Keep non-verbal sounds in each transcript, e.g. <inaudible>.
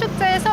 축제에서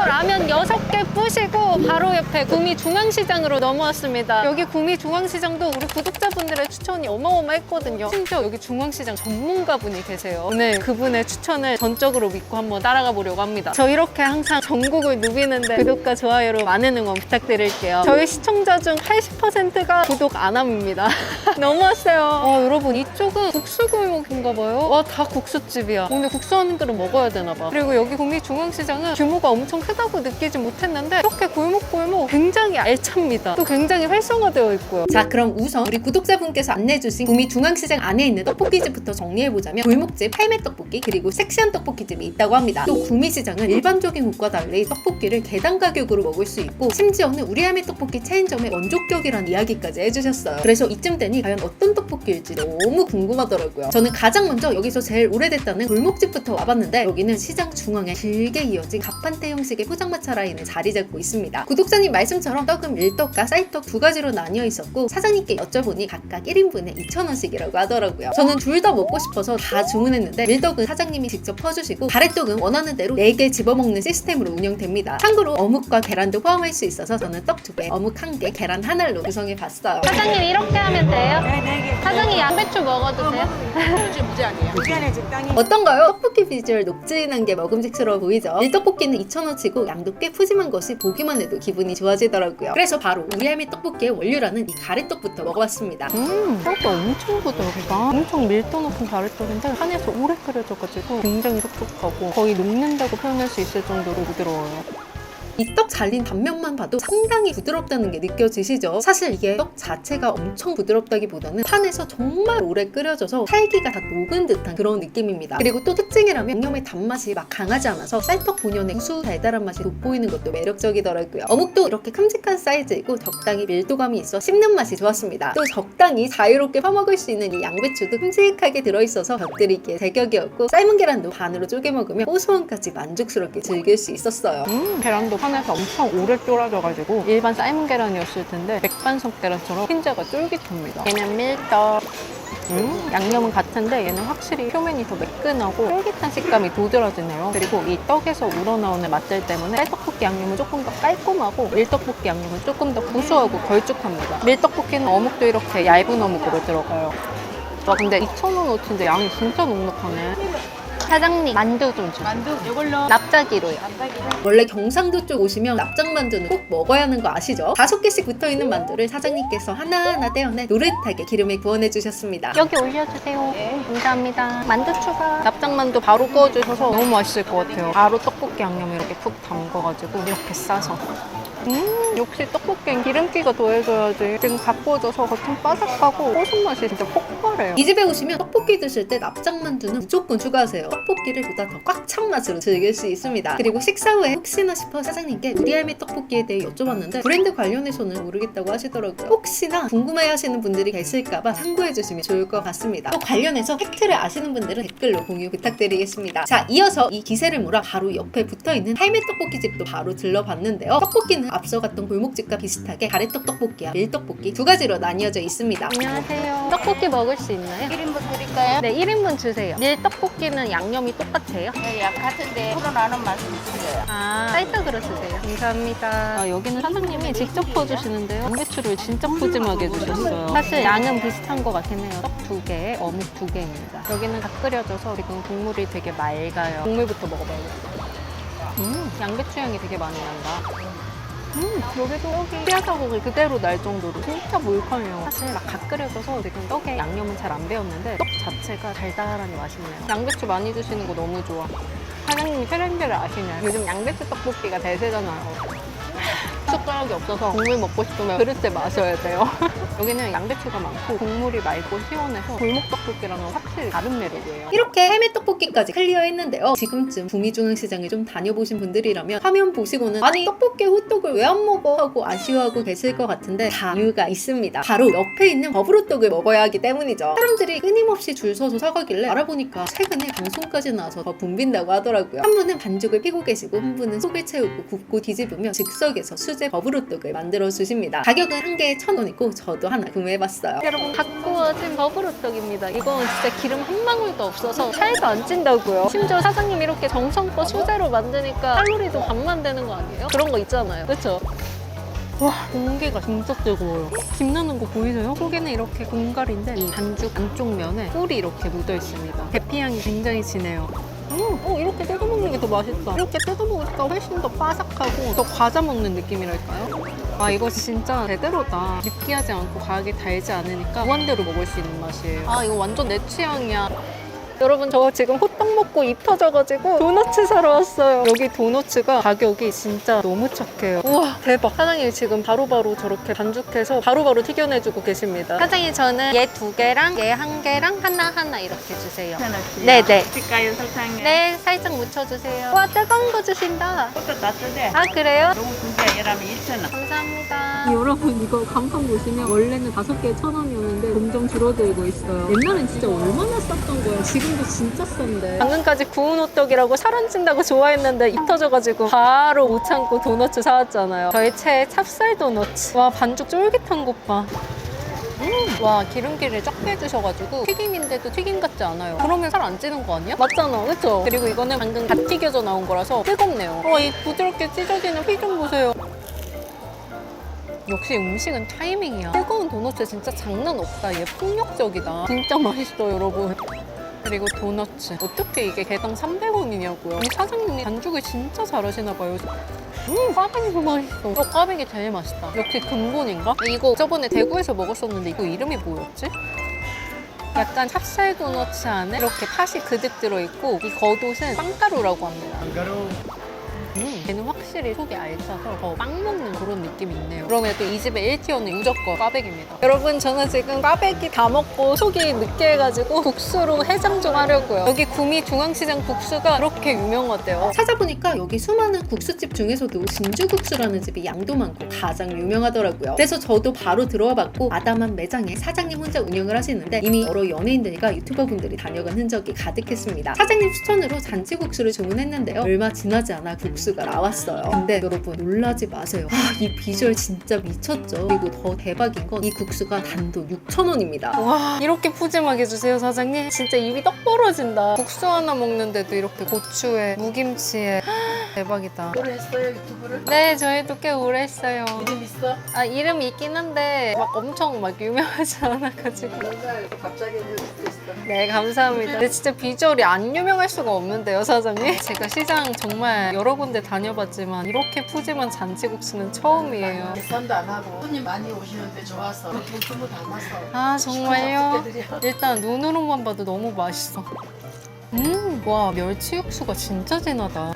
6개 뿌시고 바로 옆에 구미 중앙시장으로 넘어왔습니다. 여기 구미 중앙시장도 우리 구독자분들의 추천이 어마어마했거든요. 심지어 여기 중앙시장 전문가분이 계세요. 오늘 그분의 추천을 전적으로 믿고 한번 따라가 보려고 합니다. 저 이렇게 항상 전국을 누비는데 구독과 좋아요로 많은 응원 부탁드릴게요. 저희 시청자 중 80%가 구독 안 함입니다. <laughs> 넘어왔어요. 아, 여러분 이쪽은 국수 골목인가 봐요. 와, 다 국수집이야. 오늘 국수 한 그릇 먹어야 되나 봐. 그리고 여기 구미 중앙시장은 규모가 엄청 크다고 느끼지 못했는데 이렇게 골목골목 굉장히 알찹니다. 또 굉장히 활성화되어 있고요. 자 그럼 우선 우리 구독자분께서 안내해주신 구미 중앙시장 안에 있는 떡볶이집부터 정리해보자면 골목집 할매 떡볶이 그리고 섹시한 떡볶이집이 있다고 합니다 또 구미시장은 일반적인 곳과 달리 떡볶이를 개당 가격으로 먹을 수 있고 심지어는 우리 할매 떡볶이 체인점의 원조격이라는 이야기까지 해주셨어요 그래서 이쯤 되니 과연 어떤 떡볶이일지 너무 궁금하더라고요 저는 가장 먼저 여기서 제일 오래됐다는 골목집부터 와봤는데 여기는 시장 중앙에 길게 이어진 갑판대 형식의 포장마차 라인에 자리 잡고 있습니다 구독자님 말씀처럼 떡은 밀떡과 쌀떡 두 가지로 나뉘어 있었고 사장님께 여쭤보니 각각 1인분에 2,000원씩이라고 하더라고요. 저는 둘 다 먹고 싶어서 다 주문했는데 밀떡은 사장님이 직접 퍼주시고 가래떡은 원하는 대로 4개 집어먹는 시스템으로 운영됩니다. 참고로 어묵과 계란도 포함할 수 있어서 저는 떡 2개, 어묵 1개, 계란 하나로 구성해봤어요. 사장님 이렇게 하면 돼요? 네네 사장님 양배추 먹어도 돼요? 개. 무제한이에요. 무제한에 적당히. 어떤가요? 떡볶이 비주얼 녹진한 게 먹음직스러워 보이죠? 밀떡볶이는 2,000원치고 양도 꽤 푸짐한 것이 보기만 해도 기분이 좋아지더라고요. 그래서 바로 우리 할매 떡볶이의 원료라는 이 가래떡부터 먹어봤습니다. 음, 떡가 엄청 부드럽다. 엄청 밀도 높은 가래떡인데 한에서 오래 끓여져가지고 굉장히 촉촉하고 거의 녹는다고 표현할 수 있을 정도로 부드러워요. 이 떡 잘린 단면만 봐도 상당히 부드럽다는 게 느껴지시죠? 사실 이게 떡 자체가 엄청 부드럽다기보다는 판에서 정말 오래 끓여져서 살기가 다 녹은 듯한 그런 느낌입니다. 그리고 또 특징이라면 양념의 단맛이 막 강하지 않아서 쌀떡 본연의 구수 달달한 맛이 돋보이는 것도 매력적이더라고요. 어묵도 이렇게 큼직한 사이즈이고 적당히 밀도감이 있어 씹는 맛이 좋았습니다. 또 적당히 자유롭게 퍼먹을 수 있는 이 양배추도 큼직하게 들어있어서 곁들이기에 제격이었고 삶은 계란도 반으로 쪼개 먹으면 고소함까지 만족스럽게 즐길 수 있었어요. 음, 계란도 판에서 엄청 오래 쫄아져가지고 일반 삶은 계란이었을 텐데 맥반석 계란처럼 흰자가 쫄깃합니다. 얘는 밀떡. 음, 양념은 같은데 얘는 확실히 표면이 더 매끈하고 쫄깃한 식감이 도드라지네요. 그리고 이 떡에서 우러나오는 맛들 때문에 쌀떡볶이 양념은 조금 더 깔끔하고 밀떡볶이 양념은 조금 더 구수하고 걸쭉합니다. 밀떡볶이는 어묵도 이렇게 얇은 어묵으로 들어가요. 와 근데 2,000원어치인데 양이 진짜 넉넉하네. 사장님 만두 좀 주세요. 만두 이걸로 납작이로요. 납작이로. 원래 경상도 쪽 오시면 납작만두는 꼭 먹어야 하는 거 아시죠? 다섯 개씩 붙어 있는 만두를 사장님께서 하나하나 떼어내 노릇하게 기름에 구워내 주셨습니다. 여기 올려주세요. 네. 감사합니다. 만두 추가. 납작만두 바로 구워주셔서 너무 맛있을 것 같아요. 바로 떡볶이 양념 이렇게 푹 담궈가지고 이렇게 싸서. 음, 역시 떡볶이엔 기름기가 더해져야지. 지금 다 구워져서 겉은 바삭하고 고순 맛이 진짜 폭발해요. 이 집에 오시면 떡볶이 드실 때 납작만두는 무조건 추가하세요. 떡볶이를 보다 더 꽉 찬 맛으로 즐길 수 있습니다. 그리고 식사 후에 혹시나 싶어 사장님께 우리 할매 떡볶이에 대해 여쭤봤는데 브랜드 관련해서는 모르겠다고 하시더라고요. 혹시나 궁금해 하시는 분들이 계실까봐 참고해 주시면 좋을 것 같습니다. 또 관련해서 팩트를 아시는 분들은 댓글로 공유 부탁드리겠습니다. 자, 이어서 이 기세를 몰아 바로 옆에 붙어있는 할매 떡볶이 집도 바로 들러봤는데요. 떡볶이는 앞서 갔던 골목집과 비슷하게 가래떡 떡볶이와 밀떡볶이 두 가지로 나뉘어져 있습니다. 안녕하세요. 떡볶이 먹을 수 있나요? 1인분 드릴까요? 네, 1인분 주세요. 밀떡볶이는 양 념이 똑같아요? 네, 약 같은데 풀어 나는 맛은 있어요. 아, 쌀떡으로 주세요. 감사합니다. 아, 여기는 사장님이 직접 퍼주시는데요. 양배추를 진짜 푸짐하게 주셨어요. 사실 양은 비슷한 것 같긴 해요. 떡 두 개에 어묵 두 개입니다. 여기는 다 끓여져서 지금 국물이 되게 맑아요. 국물부터 먹어봐야겠다. 음, 양배추 향이 되게 많이 난다. 음, 여기도 떡이 피아사국이 그대로 날 정도로 진짜 몰캉해요. 사실 막 갓 끓여져서 지금 떡에 양념은 잘 안 배웠는데 떡 자체가 달달하니 맛있네요. 양배추 많이 드시는 거 너무 좋아. 사장님이 트렌드를 아시네. 요즘 양배추 떡볶이가 대세잖아요. 숟가락이 없어서 국물 먹고 싶으면 그릇째 마셔야 돼요. <laughs> 여기는 양배추가 많고 국물이 맑고 시원해서 골목 떡볶이랑은 확실히 다른 매력이에요. 이렇게 해매 떡볶이까지 클리어했는데요. 지금쯤 구미중앙시장에 좀 다녀보신 분들이라면 화면 보시고는 아니 떡볶이 호떡을 왜 안 먹어 하고 아쉬워하고 계실 것 같은데 다 이유가 있습니다. 바로 옆에 있는 버블호떡을 먹어야 하기 때문이죠. 사람들이 끊임없이 줄 서서 사가길래 알아보니까 최근에 방송까지 나와서 더 붐빈다고 하더라고요. 한 분은 반죽을 피고 계시고 한 분은 속을 채우고 굽고 뒤집으며 즉석에서 수제 소재 버블호떡을 만들어 주십니다. 가격은 한 개에 천 원이고 저도 하나 구매해봤어요. 여러분 갖고 와진 버블호떡입니다. 이건 진짜 기름 한 방울도 없어서 살도 안 찐다고요. 심지어 사장님 이렇게 정성껏 소재로 만드니까 칼로리도 반만 되는 거 아니에요? 그런 거 있잖아요. 그렇죠? 와 공기가 진짜 뜨거워요. 김 나는 거 보이세요? 속에는 이렇게 공갈인데 이 반죽 안쪽 면에 꿀이 이렇게 묻어 있습니다. 계피향이 굉장히 진해요. 음, 어, 이렇게 뜯어 먹는 게 더 맛있다. 이렇게 뜯어 먹으니까 훨씬 더 바삭하고 더 과자 먹는 느낌이랄까요? 아 이거 진짜 제대로다. 느끼하지 않고 과하게 달지 않으니까 무한대로 먹을 수 있는 맛이에요. 아 이거 완전 내 취향이야. 여러분 저 지금 호떡 먹고 입 터져가지고 도너츠 사러 왔어요. 여기 도너츠가 가격이 진짜 너무 착해요. 우와 대박. 사장님이 지금 바로 바로 저렇게 반죽해서 바로 바로 튀겨내주고 계십니다. 사장님 저는 얘 두 개랑 얘 한 개랑 하나 하나 이렇게 주세요. 네네. 드릴까요, 설탕에? 네 살짝 묻혀주세요. 와 뜨거운 거 주신다. 그것도 따뜻해. 아 그래요? 요거 두개 열하면 2,000원. 감사합니다. 여러분 이거 간판 보시면 원래는 다섯 개에 천 원이었는데 점점 줄어들고 있어요. 옛날엔 진짜 얼마나 쌌던 거야. 지금 도 진짜 싼데. 방금까지 구운 호떡이라고 살안 찐다고 좋아했는데 입 터져가지고 바로 못 참고 도너츠 사왔잖아요. 저의 최애 찹쌀 도너츠. 와 반죽 쫄깃한 것 봐. 음, 와 기름기를 쫙 빼주셔가지고 튀김인데도 튀김 같지 않아요. 그러면 살 안 찌는 거 아니야? 맞잖아, 그렇죠? 그리고 이거는 방금 다 튀겨져 나온 거라서 뜨겁네요. 와이 부드럽게 찢어지는 피 좀 보세요. 역시 음식은 타이밍이야. 뜨거운 도넛 진짜 장난 없다. 얘 폭력적이다. 진짜 맛있어, 여러분. 그리고 도너츠. 어떻게 이게 개당 300원이냐고요. 이 사장님이 반죽을 진짜 잘하시나 봐요. 음, 꽈배기 너무 맛있어. 어, 꽈배기 제일 맛있다. 역시 근본인가? 이거 저번에 대구에서 먹었었는데 이거 이름이 뭐였지? 약간 찹쌀 도너츠 안에 이렇게 팥이 그득 들어있고 이 겉옷은 빵가루라고 합니다. 음, 얘는 확실히 속이 알차서 더 빵 먹는 그런 느낌이 있네요. 그럼에도 이 집의 1티어는 무조건 꽈배기입니다. 여러분, 저는 지금 꽈배기 다 먹고 속이 느끼 해가지고 국수로 해장 좀 하려고요. 여기 구미 중앙시장 국수가 그렇게 유명하대요. 찾아보니까 여기 수많은 국수집 중에서도 진주국수라는 집이 양도 많고 가장 유명하더라고요. 그래서 저도 바로 들어와 봤고 아담한 매장에 사장님 혼자 운영을 하시는데 이미 여러 연예인들과 유튜버분들이 다녀간 흔적이 가득했습니다. 사장님 추천으로 잔치국수를 주문했는데요. 얼마 지나지 않아 국수 가 나왔어요. 근데 여러분 놀라지 마세요. 아, 이 비주얼 진짜 미쳤죠. 그리고 더 대박인 건 이 국수가 단돈 6,000원입니다. 와, 이렇게 푸짐하게 주세요, 사장님. 진짜 입이 떡 벌어진다. 국수 하나 먹는데도 이렇게 고추에, 무김치에. 대박이다. 오래 했어요, 유튜브를? 네, 저희도 꽤 오래 했어요. 이름 있어? 아, 이름 있긴 한데 막 엄청 막 유명하지 <laughs> 않아가지고. 뭔가 갑자기 이럴 수도 있어. 네, 감사합니다. 근데 진짜 비주얼이 안 유명할 수가 없는데요, 사장님? 제가 시장 정말 여러 군데 다녀봤지만 이렇게 푸짐한 잔치국수는 처음이에요. 계산도 안 하고 손님 많이 오시는데 좋아서 돈도 다 났어. 아, 정말요? 드려. 일단 눈으로만 봐도 너무 맛있어. 음, 와, 멸치 육수가 진짜 진하다.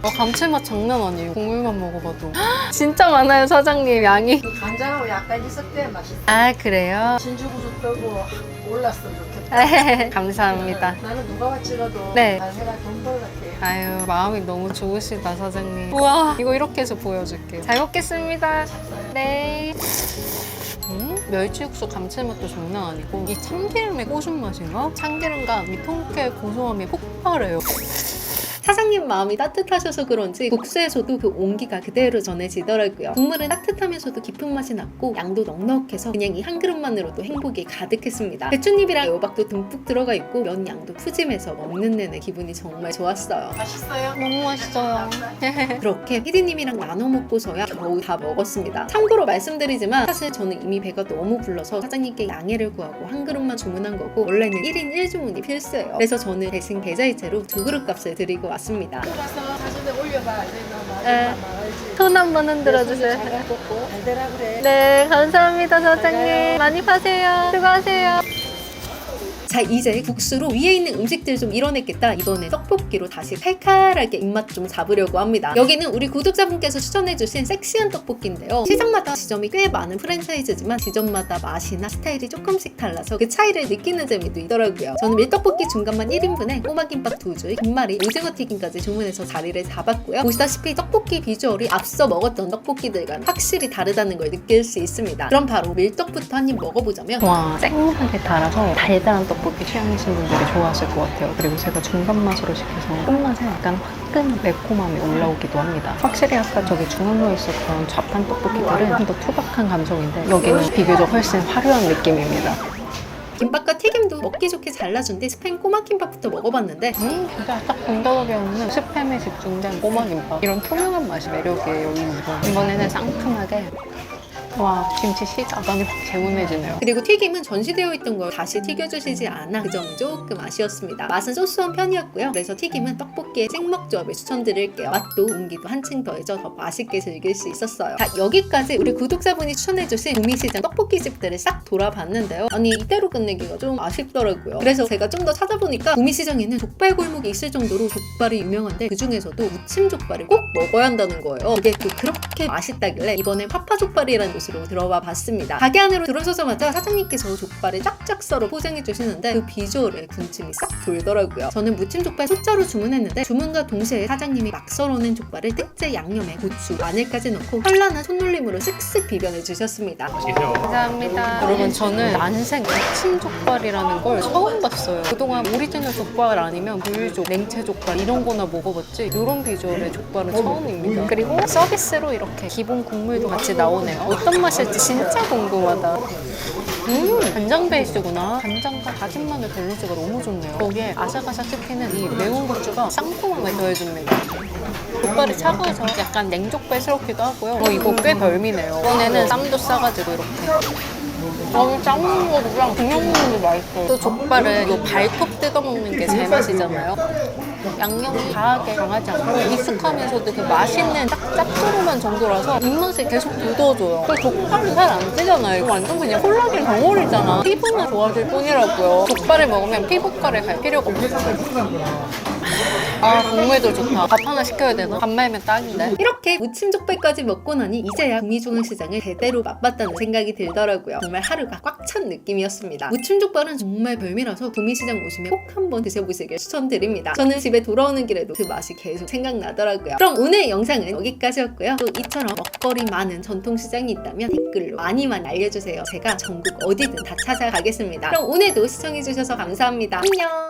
와, 감칠맛 장난 아니에요. 국물만 먹어봐도. <gasps> 진짜 많아요, 사장님, 양이. 그 간장하고 약간 있었대 맛있어. 아, 그래요? 진주구수 떠고 올랐어 좋겠다. <laughs> 감사합니다. 나는 누가 왔지라도 네. 난 해가 돈벌 같아. 아유, 마음이 너무 좋으시다, 사장님. 우와, 이거 이렇게 해서 보여줄게. 잘 먹겠습니다. 네. 음, 멸치육수 감칠맛도 장난 아니고 이 참기름의 고순 맛인가? 참기름과 이 통깨 고소함이 폭발해요. 사장님 마음이 따뜻하셔서 그런지 국수에서도 그 온기가 그대로 전해지더라고요. 국물은 따뜻하면서도 깊은 맛이 났고 양도 넉넉해서 그냥 이 한 그릇만으로도 행복이 가득했습니다. 배춧잎이랑 애호박도 듬뿍 들어가 있고 면 양도 푸짐해서 먹는 내내 기분이 정말 좋았어요. 맛있어요? 너무 맛있어요. <laughs> 그렇게 피디님이랑 나눠 먹고서야 겨우 다 먹었습니다. 참고로 말씀드리지만 사실 저는 이미 배가 너무 불러서 사장님께 양해를 구하고 한 그릇만 주문한 거고 원래는 1인 1주문이 필수예요. 그래서 저는 대신 계좌이체로 두 그릇 값을 드리고 왔 습니다. 들어가서 사진에 올려봐. 네. 손 한번 흔들어 주세요. 잘 먹고 잘 되라 그래. 네, 감사합니다, 사장님. 많이 파세요. 수고하세요. 자 이제 국수로 위에 있는 음식들 좀 이뤄냈겠다. 이번에 떡볶이로 다시 칼칼하게 입맛 좀 잡으려고 합니다. 여기는 우리 구독자분께서 추천해주신 섹시한 떡볶이인데요. 시장마다 지점이 꽤 많은 프랜차이즈지만 지점마다 맛이나 스타일이 조금씩 달라서 그 차이를 느끼는 재미도 있더라고요. 저는 밀떡볶이 중간만 1인분에 꼬마김밥 2줄 김말이 오징어 튀김까지 주문해서 자리를 잡았고요. 보시다시피 떡볶이 비주얼이 앞서 먹었던 떡볶이들과는 확실히 다르다는 걸 느낄 수 있습니다. 그럼 바로 밀떡부터 한 입 먹어보자면 와, 쨍하게 달아서 달달한 떡볶이. 떡볶이 취향이신 분들이 좋아하실 것 같아요. 그리고 제가 중간 맛으로 시켜서 끝맛에 약간 화끈 매콤함이 올라오기도 합니다. 확실히 아까 저기 중앙로에 있었던 좌판 떡볶이들은 좀 더 투박한 감성인데 여기는 비교적 훨씬 화려한 느낌입니다. 김밥과 튀김도 먹기 좋게 잘라준데 스팸 꼬막 김밥부터 먹어봤는데 음, 진짜 딱 본다하게 없는 스팸에 집중된 꼬마김밥. 이런 투명한 맛이 매력이에요, 이 우동. 이번에는 상큼하게. 와, 김치 시작. 많이 확 개운해지네요. 그리고 튀김은 전시되어 있던 걸 다시 튀겨주시지 않아 그 점이 조금 아쉬웠습니다. 맛은 소소한 편이었고요. 그래서 튀김은 떡볶이의 찍먹 조합을 추천드릴게요. 맛도 온기도 한층 더해져 더 맛있게 즐길 수 있었어요. 자 여기까지 우리 구독자분이 추천해주신 구미시장 떡볶이 집들을 싹 돌아봤는데요. 아니 이대로 끝내기가 좀 아쉽더라고요. 그래서 제가 좀 더 찾아보니까 구미시장에는 족발 골목이 있을 정도로 족발이 유명한데 그 중에서도 무침 족발을 꼭 먹어야 한다는 거예요. 그게 또 그렇게 맛있다길래 이번에 파파 족발이라는 곳 으로 들어와 봤습니다. 가게 안으로 들어서자마자 사장님께서 족발을 쫙쫙 썰어 포장해 주시는데 그 비주얼에 군침이 싹 돌더라고요. 저는 무침 족발 소자로 주문했는데 주문과 동시에 사장님이 막 썰어낸 족발을 특제 양념에 고추, 마늘까지 넣고 현란한 손놀림으로 쓱쓱 비벼내 주셨습니다. 감사합니다. 여러분, 저는 난생 무침 족발이라는 걸 처음 봤어요. 그동안 오리지널 족발 아니면 물족, 냉채 족발 이런 거나 먹어봤지 이런 비주얼의 족발은 처음입니다. 그리고 서비스로 이렇게 기본 국물도 같이 나오네요. 어떤 맛일지 진짜 궁금하다. 음, 간장 베이스구나. 간장과 다진 마늘 밸런스가 너무 좋네요. 거기에 아삭아삭 씹히는 이 매운 고추가 상큼함을 더해줍니다. 족발이 차가워서 약간 냉족발스럽기도 하고요. 어, 이거 꽤 별미네요. 이번에는 쌈도 싸가지고 이렇게. 어, 짱 먹는 거랑 그냥 먹는 게 맛있어요. 또 족발은 요 발톱 뜯어 먹는 게 제 맛이잖아요. 양념이 과하게 강하지 않고 익숙하면서도 그 맛있는 딱 짭조름한 정도라서 입맛에 계속 돋워줘요. 그 족발은 잘안 찌잖아요. 이거 완전 그냥 콜라겐 덩어리잖아. 피부만 좋아질 뿐이라고요. 족발을 먹으면 피부과를 갈 필요가 없어요. 아 국물도 좋다. 밥 하나 시켜야 되나? 밥 말면 딱인데. 이렇게 무침 족발까지 먹고 나니 이제야 구미중앙시장을 제대로 맛봤다는 생각이 들더라고요. 정말 하루가 꽉 찬 느낌이었습니다. 무침 족발은 정말 별미라서 구미시장 오시면 꼭 한번 드셔보시길 추천드립니다. 저는 집에 돌아오는 길에도 그 맛이 계속 생각나더라고요. 그럼 오늘 영상은 여기까지였고요. 또 이처럼 먹거리 많은 전통시장이 있다면 댓글로 많이 많이 알려주세요. 제가 전국 어디든 다 찾아가겠습니다. 그럼 오늘도 시청해주셔서 감사합니다. 안녕!